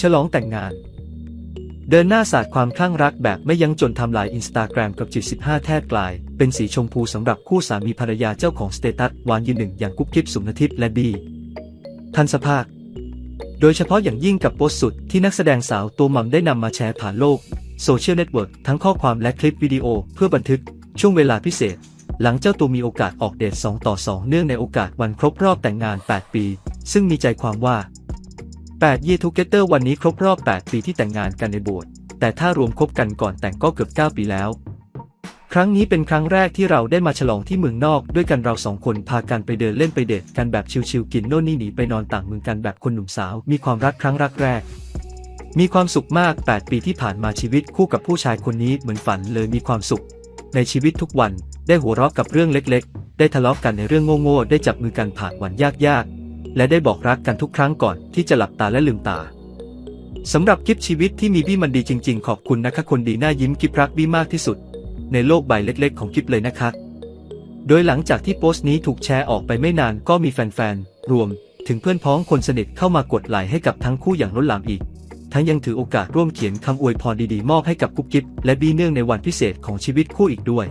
ฉลองแต่งงาน เดินหน้าศาสาดความคลั่งรักแบบไม่ยั้งจนทำลายอินสตาแกรมกับจิต 15 แทบกลาย เป็นสีชมพูสำหรับคู่สามีภรรยาเจ้าของสเตตัสหวานยืนหนึ่งอย่างกุ๊บกิ๊บสุนทิพย์และบีทันสภาคโดยเฉพาะอย่างยิ่งกับโพสต์สุดที่นักแสดงสาวตัวม่ำได้นำมาแชร์ผ่านโลกโซเชียลเน็ตเวิร์กทั้งข้อความและคลิปวิดีโอเพื่อบันทึกช่วงเวลาพิเศษ หลังเจ้าตัวมีโอกาสออกเดท2ต่อ 2 เนื่องในโอกาสวันครบรอบแต่งงาน 8 ปี ซึ่งมีใจความว่า 8 Year Together วันนี้ครบรอบ 8 ปีที่แต่งงานกันในโบสถ์แต่ถ้ารวมคบกันก่อนแต่งก็เกือบ 9 ปีแล้ว ครั้งนี้เป็นครั้งแรกที่เราได้มาฉลองที่เมืองนอกด้วยกันเราสองคนพากันไปเดินเล่นไปเดทกันแบบชิลๆกินโน่นนี่หนีไปนอนต่างเมืองกันแบบคนหนุ่มสาว มีความรักครั้งรักแรก มีความสุขมาก 8 ปีที่ผ่านมาชีวิตคู่กับผู้ชายคนนี้เหมือนฝันเลยมีความสุข ในชีวิตทุกวันได้หัวเราะกับเรื่องเล็ก ๆ ได้ทะเลาะกันในเรื่องโง่ๆได้จับมือกันผ่านวันยากๆ และได้บอกรักกันทุกครั้งก่อนที่จะหลับตาและลืมตาสำหรับกิฟชีวิตที่มีบี้มันดีจริง ๆ ขอบคุณนะคะคนดีหน้ายิ้มกิฟรักบี้มากที่สุด ในโลกใบเล็กๆ ของกิฟเลยนะคะ โดยหลังจากที่โพสต์นี้ถูกแชร์ออกไปไม่นานก็มีแฟนๆ รวม ถึงเพื่อนพ้องคนสนิทเข้ามากดไลค์ให้กับทั้งคู่อย่างล้นหลามอีก ทั้งยังถือโอกาสร่วมเขียนคำอวยพรดีๆ มอบให้กับกุ๊บกิ๊บและบี้เนื่องในวันพิเศษของชีวิตคู่อีกด้วย